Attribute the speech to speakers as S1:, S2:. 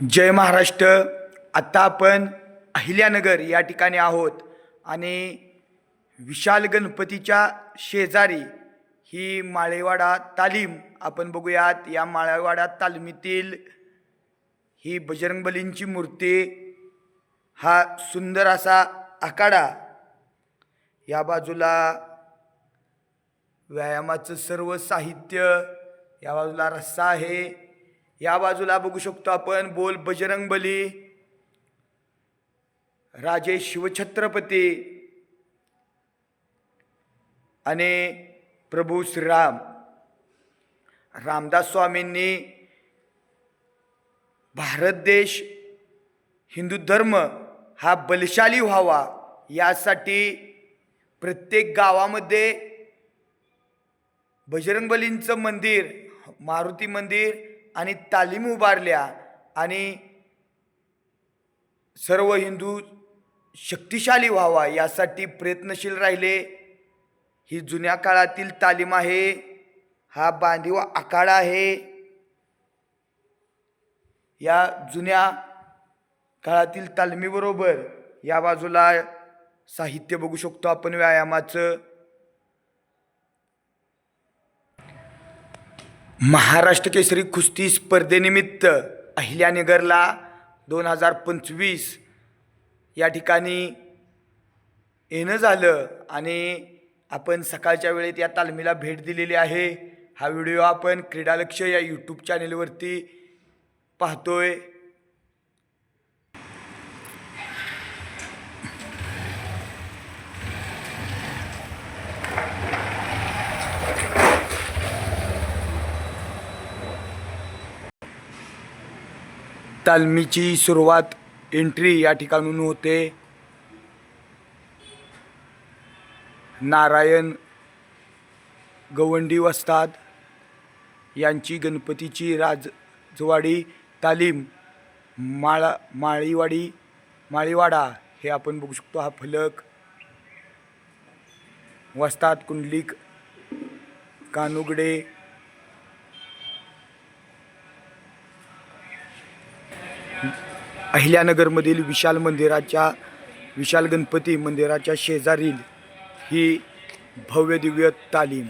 S1: जय महाराष्ट्र. आत्ता आपण अहिल्यानगर या ठिकाणी आहोत आणि विशाल गणपतीच्या शेजारी ही माळेवाडा तालीम आपण बघूयात. या माळेवाडा तालमीतील ही बजरंगबलींची मूर्ती हा सुंदर असा आखाडा या बाजूला व्यायामाचं सर्व साहित्य या बाजूला रस्सा आहे. या बाजूला बघू शकतो आपण बोल बजरंग बली राजे शिवछत्रपती आणि प्रभू श्रीराम. रामदास स्वामींनी भारत देश हिंदू धर्म हा बलशाली व्हावा यासाठी प्रत्येक गावामध्ये बजरंगबलींचं मंदिर मारुती मंदिर आणि तालीम उभारल्या आणि सर्व हिंदू शक्तिशाली व्हावा यासाठी प्रयत्नशील राहिले. ही जुन्या काळातील तालीम आहे. हा बांधीव आखाडा आहे. या जुन्या काळातील तालमीबरोबर या बाजूला साहित्य बघू शकतो आपण व्यायामाचं. महाराष्ट्र केसरी कुस्ती स्पर्धेनिमित्त अहिल्यानगरला दोन हजार पंचवीस या ठिकाणी येणं झालं आणि आपण सकाळच्या वेळेत या तालमीला भेट दिलेली आहे. हा व्हिडिओ आपण क्रीडालक्ष या यूट्यूब चॅनेलवरती पाहतोय. तालमीची सुरुवात एंट्री या ठिकाणून होते. नारायण गवंडी वस्ताद यांची गणपतीची राजवाडी तालीम माळा माळीवाडी माळीवाडा हे आपण बघू शकतो हा फलक. वस्ताद कुंडलिक कानुगडे अहिल्यानगरमधील विशाल मंदिराच्या विशाल गणपती मंदिराच्या शेजारील ही भव्य दिव्य तालीम.